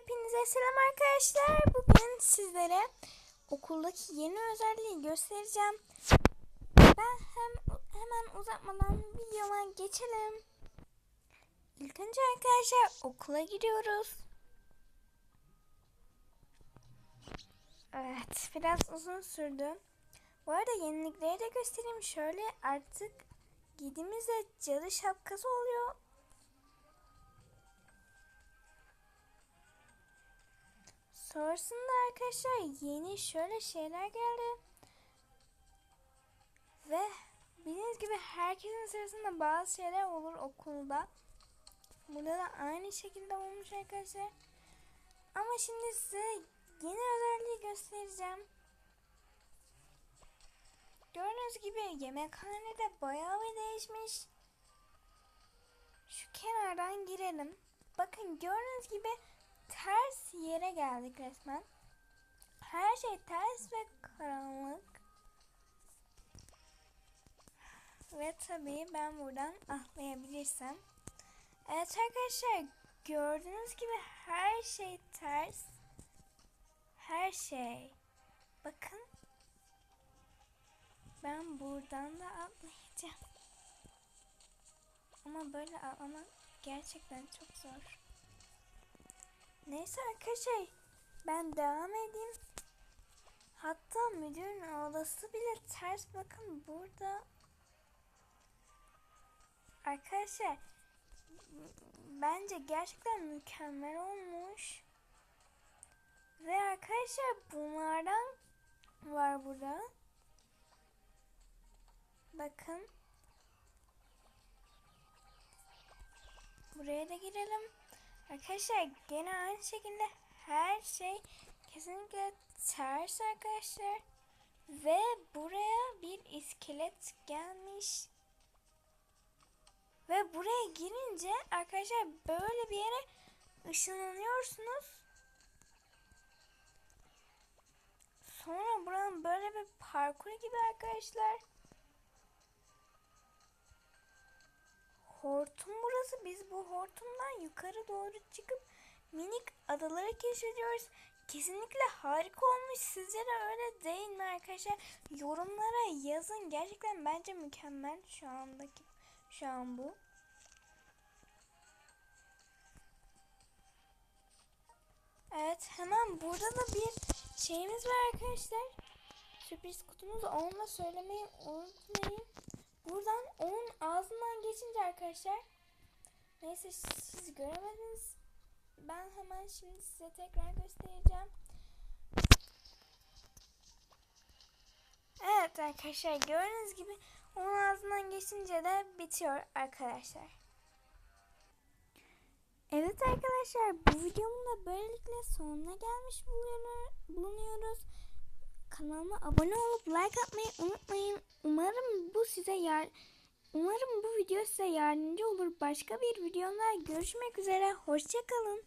Hepinize selam arkadaşlar. Bugün sizlere okuldaki yeni özelliği göstereceğim. Ben hem hemen uzatmadan videoma geçelim. İlk önce arkadaşlar okula gidiyoruz. Evet, biraz uzun sürdü. Bu arada yenilikleri de göstereyim. Şöyle artık giydiğimizde cadı şapkası oluyor. Sonrasında arkadaşlar yeni şöyle şeyler geldi. Ve bildiğiniz gibi herkesin sırasında bazı şeyler olur okulda. Burada da aynı şekilde olmuş arkadaşlar. Ama şimdi size yeni özelliği göstereceğim. Gördüğünüz gibi yemekhane de bayağı bir değişmiş. Şu kenardan girelim. Bakın gördüğünüz gibi ters yere geldik resmen. Her şey ters ve karanlık. Ve tabii ben buradan atlayabilirsem. Evet arkadaşlar gördüğünüz gibi her şey ters. Her şey. Bakın. Ben buradan da atlayacağım. Ama böyle atlamak gerçekten çok zor. Neyse arkadaşlar ben devam edeyim. Hatta müdürün odası bile ters bakın burada. Arkadaşlar bence gerçekten mükemmel olmuş. Ve arkadaşlar bunlardan var burada. Bakın. Buraya da girelim. Arkadaşlar gene aynı şekilde her şey kesinlikle ters arkadaşlar. Ve buraya bir iskelet gelmiş. Ve buraya girince arkadaşlar böyle bir yere ışınlanıyorsunuz. Sonra buranın böyle bir parkur gibi arkadaşlar. Hortum burası. Biz bu hortumdan yukarı doğru çıkıp minik adaları keşfediyoruz. Kesinlikle harika olmuş. Sizce de öyle değil mi arkadaşlar? Yorumlara yazın. Gerçekten bence mükemmel şu andaki şu an bu. Evet hemen burada da bir şeyimiz var arkadaşlar. Sürpriz kutumuz onunla söylemeyi unutmayın. Buradan onun ağzından geçince arkadaşlar. Neyse siz göremediniz. Ben hemen şimdi size tekrar göstereceğim. Evet arkadaşlar gördüğünüz gibi onun ağzından geçince de bitiyor arkadaşlar. Evet arkadaşlar bu videomun da böylelikle sonuna gelmiş bulunuyoruz. Kanalıma abone olup like atmayı unutmayın. Umarım bu size yar Umarım bu video size yardımcı olur. Başka bir videomda görüşmek üzere. Hoşçakalın.